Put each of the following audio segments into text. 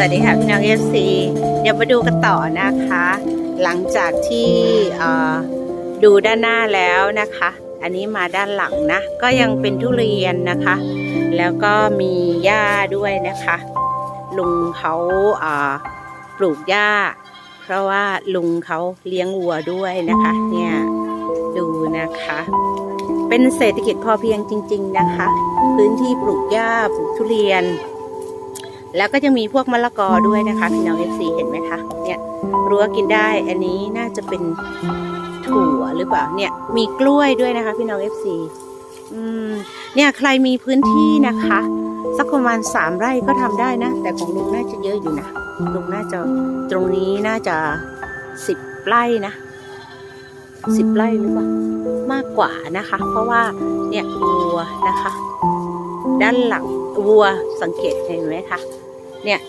วัสดีค่ะพี่น้องเอฟซีเดี๋ยวมาดูกันต่อนะคะ หลังจากที่ดูด้านหน้าแล้วนะคะ อันนี้มาด้านหลังนะ ก็ยังเป็นทุเรียนนะคะ แล้วก็มีหญ้าด้วยนะคะ ลุงเขาเอ่อปลูกหญ้า เพราะว่าลุงเขาเลี้ยงวัวด้วยนะคะ เนี่ยดูนะคะ เป็นเศรษฐกิจพอเพียงจริง ๆนะคะ พื้นที่ปลูกหญ้าปลูกทุเรียน แล้วก็จะมีพวกมะละกอด้วยนะคะพี่น้องเอฟซีเห็นไหมคะเนี่ยรั้วกินได้อันนี้น่าจะเป็นถั่วหรือเปล่าเนี่ยมีกล้วยด้วยนะคะ พี่น้องเอฟซีอืมเนี่ยใครมีพื้นที่นะคะ สักประมาณสามไร่ก็ทำได้นะ แต่ของลุงน่าจะเยอะอยู่นะลุงน่าจะตรงนี้น่าจะสิบไร่นะสิบไร่หรือเปล่ามากกว่านะคะ เพราะว่าเนี่ยวัวนะคะ ด้านหลังวัวสังเกตเห็นไหมคะ เนี่ย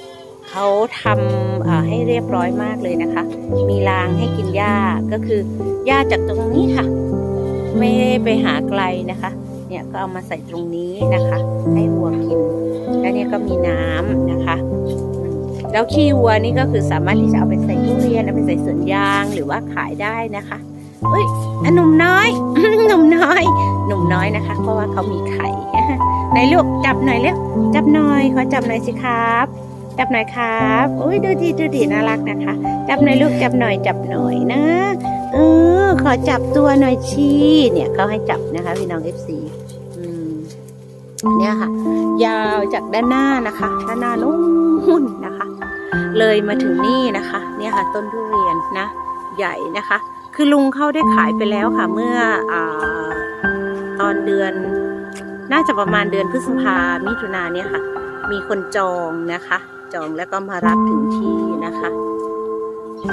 เขาทำให้เรียบร้อยมากเลยนะคะ มีรางให้กินหญ้าก็คือหญ้าจากตรงนี้ค่ะ ไม่ได้ไปหาไกลนะคะ เนี่ยก็เอามาใส่ตรงนี้นะคะ ให้วัวกิน แล้วเนี่ยก็มีน้ำนะคะ แล้วขี้วัวนี่ก็คือสามารถที่จะเอาไปใส่ทุเรียนเอาไปใส่สวนยางหรือว่าขายได้นะคะเอ้ยหนุ่มน้อยหนุ่มน้อย หนุ่มน้อยนะคะ เพราะว่าเขามีไข่ไหนลูกจับหน่อยเร็วจับหน่อยขอจับหน่อยสิครับ จับหน่อยครับอุ้ยดูดีดูดีน่ารักนะคะ จับหน่อยลูกจับหน่อยจับหน่อยนะ เออ ขอจับตัวหน่อยชีเนี่ยเขาให้จับนะคะพี่น้องเอฟซีอืมเนี่ยค่ะ ยาวจากด้านหน้านะคะ ด้านหน้านู้นนะคะ เลยมาถึงนี่นะคะ เนี่ยค่ะ ต้นทุเรียนนะ ใหญ่นะคะ คือลุงเขาได้ขายไปแล้วค่ะ เมื่ออตอนเดือน น่าจะประมาณเดือนพฤษภามิถุนาเนี่ยค่ะ มีคนจองนะคะ จองแล้วก็มารับถึงที่นะคะ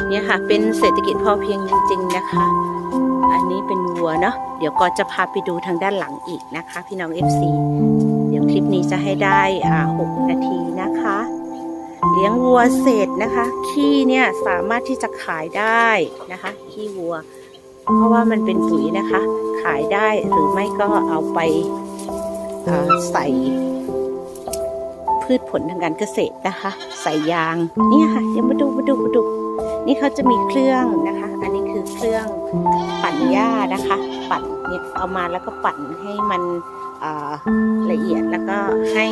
เนี่ยค่ะเป็นเศรษฐกิจพอเพียงจริง ๆนะคะ อันนี้เป็นวัวเนาะเดี๋ยวก็จะพาไปดูทางด้านหลังอีกนะคะ พี่น้อง FC เดี๋ยวคลิปนี้จะให้ได้อ่า6นาทีนะคะ เลี้ยงวัวเสร็จนะคะ ขี้เนี่ยสามารถที่จะขายได้นะคะขี้วัว เพราะว่ามันเป็นปุ๋ยนะคะ ขายได้หรือไม่ก็เอาไปใส่ พืชผลทางการเกษตรนะคะใส่ยางนี่ค่ะเดี๋ยวมาดูมาดูมาดูนี่เขาจะมีเครื่องนะคะ อันนี้คือเครื่องปั่นหญ้านะคะ ปั่นเนี่ยเอามาแล้วก็ปั่นให้มันละเอียดแล้วก็ให้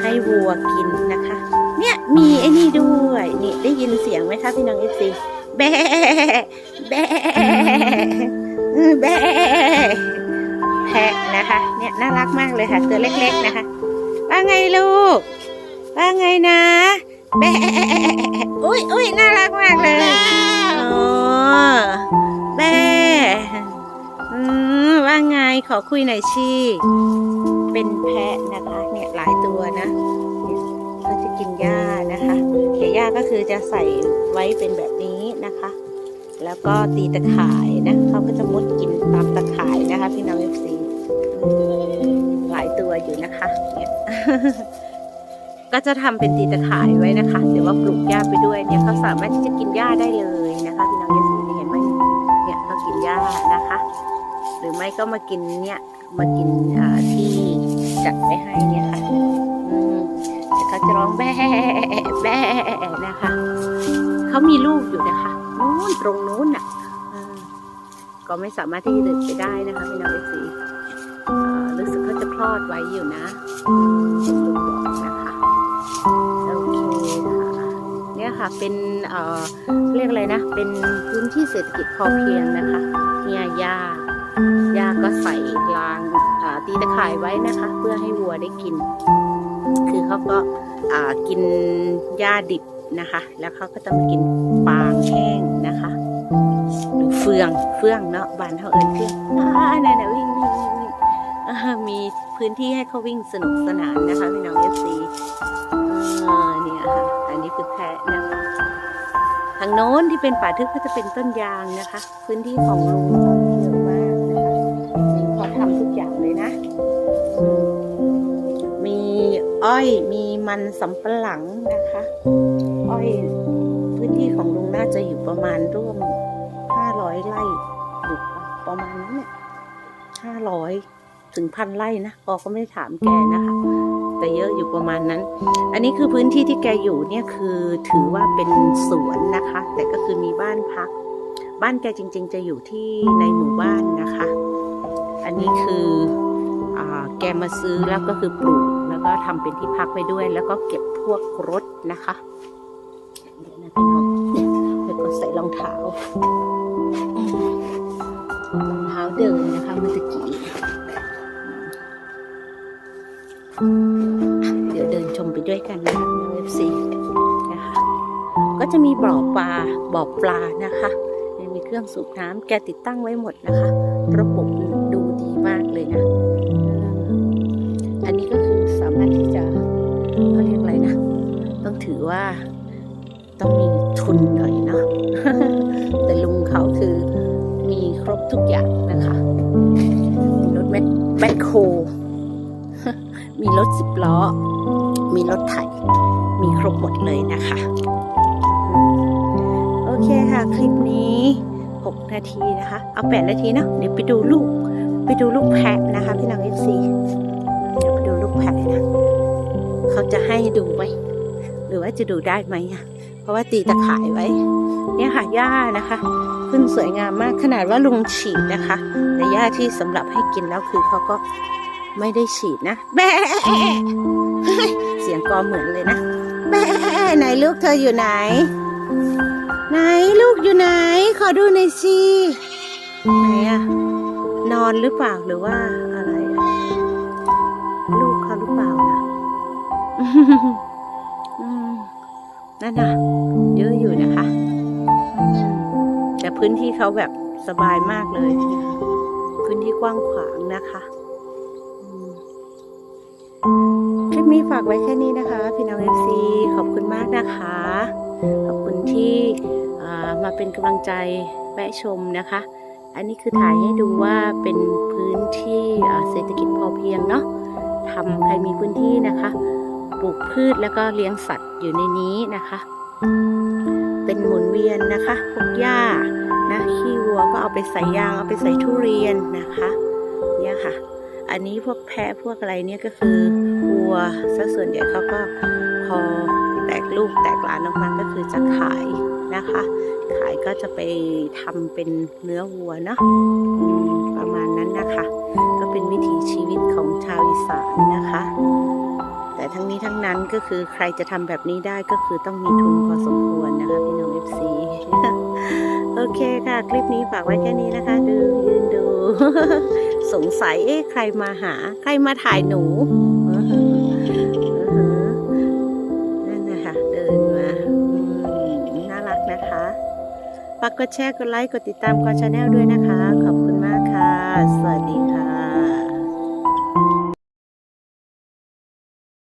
ให้วัวกินนะคะ เนี่ยมีไอ้นี่ด้วยนี่ได้ยินเสียงไหมคะพี่น้องเอฟซีแบะแบะเออแบะแพะนะคะ เนี่ยน่ารักมากเลยค่ะตัวเล็ก ๆนะคะ ว่าไงลูก ว่าไงนะแบะอุ้ยอุ้ยน่ารักมากเลยอ๋อแบะอืมว่าไงขอคุยหน่อยชีเป็นแพะนะคะ เนี่ยหลายตัวนะเนี่ยเขาจะกินหญ้านะคะเขียหญ้าก็คือจะใส่ไว้เป็นแบบนี้นะคะ แล้วก็ตีตะข่ายนะเขาก็จะมุดกินตามตะข่ายนะคะ พี่น้องเอฟซี หลายอยู่นะคะเนี่ยก็จะทำเป็นตีตะข่ายไว้นะคะหรือว่าปลูกหญ้าไปด้วยเนี่ยเขาสามารถที่จะกินหญ้าได้เลยนะคะพี่น้องเอฟซีเห็นไหมเนี่ยเขากินหญ้านะคะ หรือไม่ก็มากินเนี่ยมากินที่จัดไว้ให้เนี่ยค่ะแต่เขาจะร้องแบ่แบ่นะคะ เขามีลูกอยู่นะคะนู้นตรงนู้นน่ะก็ไม่สามารถที่จะเดินไปได้นะคะพี่น้องเอซี รู้สึกเขาจะคลอดไว้อยู่นะลุงบอกนะคะโอเคค่ะเนี่ยค่ะเป็นเเรียกอะไรนะ เป็นพื้นที่เศรษฐกิจพอเพียงนะคะเนี่ยหญ้าย่าก็ใส่รางาตีตะข่ายไว้นะคะ เพื่อให้วัวได้กิน คือเขาก็กินหญ้าดิบนะคะ แล้วเขาก็จะมากินปางแห้งนะคะหรือเฟืองเฟืองเนาะบานเขาเอิญเฟืองอ่านั่นน่ะวิ่งวิ่งวิ่ง มีพื้นที่ให้เขาวิ่งสนุกสนานนะคะพี่น้องเอฟซีเนี่ยค่ะ อันนี้คือแพะนะคะ ทางโน้นที่เป็นป่าทึบก็จะเป็นต้นยางนะคะ พื้นที่ของลุงเขาเยอะมากนะคะเขาทำทุกอย่างเลยนะ มีอ้อย มีมันสำปะหลังนะคะ อ้อยพื้นที่ของลุงน่าจะอยู่ประมาณร่วมห้าร้อยไร่หรือประมาณนั้นเนี่ยห้าร้อย ถึงพันไร่นะปอก็ไม่ได้ถามแกนะคะแต่เยอะอยู่ประมาณนั้น อันนี้คือพื้นที่ที่แกอยู่เนี่ยคือถือว่าเป็นสวนนะคะ แต่ก็คือมีบ้านพัก บ้านแกจริง ๆ จะอยู่ที่ในหมู่บ้านนะคะ อันนี้คืออแกมาซื้อแล้วก็คือปลูกแล้วก็ทำเป็นที่พักไปด้วย แล้วก็เก็บพวกรถนะคะเดี๋ยวนะพี่น้องแล้วก็ใส่รองเท้ารองเท้าเดินนะคะเมื่อตะกี้ เดี๋ยวเดินชมไปด้วยกันนะคะในเว็บซีนะคะก็จะมีบ่อปลาบ่อปลานะคะมีเครื่องสูบน้ำแกติดตั้งไว้หมดนะคะ ระบบดูดีมากเลยนะอันนี้ก็คือสามารถที่จะเขาเรียกอะไรนะ ต้องถือว่าต้องมีทุนหน่อยเนาะแต่ลุงเขาคือมีครบทุกอย่างนะคะรถแมคแมคโคร รถสิบล้อ มีรถไถ มีครบหมดเลยนะคะ โอเคค่ะ คลิปนี้ 6 นาทีนะคะ เอา 8 นาทีเนาะ เดี๋ยวไปดูลูก ไปดูลูกแพะนะคะ พี่น้องเอฟซีเดี๋ยวไปดูลูกแพะนะ เขาจะให้ดูไหม หรือว่าจะดูได้ไหมอะเพราะว่าตีตะข่ายไว้ เนี่ยค่ะหญ้านะคะขึ้นสวยงามมากขนาดว่าลุงฉีดนะคะ แต่หญ้าที่สำหรับให้กินแล้วคือเขาก็ ไม่ได้ฉีดนะ แบะเสียงกอเหมือนเลยนะ แบะไหนลูกเธออยู่ไหน ไหนลูกอยู่ไหน ขอดูหน่อยสิไหนอะนอนหรือเปล่าหรือว่าอะไรอะลูกเขาหรือเปล่านะอืมนั่นนะเยอะอยู่นะคะอืมแต่พื้นที่เขาแบบสบายมากเลยนะคะพื้นที่กว้างขวางนะคะ นี้ฝากไว้แค่นี้นะคะ พี่น้องเอฟซีขอบคุณมากนะคะ ขอบคุณที่มาเป็นกำลังใจแวะชมนะคะ อันนี้คือถ่ายให้ดูว่าเป็นพื้นที่เศรษฐกิจพอเพียงเนาะทำใครมีพื้นที่นะคะ ปลูกพืชแล้วก็เลี้ยงสัตว์อยู่ในนี้นะคะ เป็นหมุนเวียนนะคะพวกหญ้านะขี้วัวก็เอาไปใส่ยางเอาไปใส่ทุเรียนนะคะ เนี่ยค่ะ อันนี้พวกแพะพวกอะไรเนี่ยก็คือวัวซะส่วนใหญ่เขาก็พอแตกลูกแตกหลานออกมาก็คือจะขายนะคะ ขายก็จะไปทำเป็นเนื้อวัวเนาะอืมประมาณนั้นนะคะ ก็เป็นวิถีชีวิตของชาวอีสานนะคะ แต่ทั้งนี้ทั้งนั้นก็คือใครจะทำแบบนี้ได้ก็คือต้องมีทุนพอสมควรนะคะพี่น้อง FC โอเคค่ะ คลิปนี้ฝากไว้แค่นี้นะคะ ดูยืนดู สงสัยเอ๊ะใครมาหา ใครมาถ่ายหนูนั่นนะคะเดินมาน่ารักนะคะฝากกดแชร์กดไลค์กดติดตามกอชาแนลด้วยนะคะ ขอบคุณมากค่ะ สวัสดีค่ะ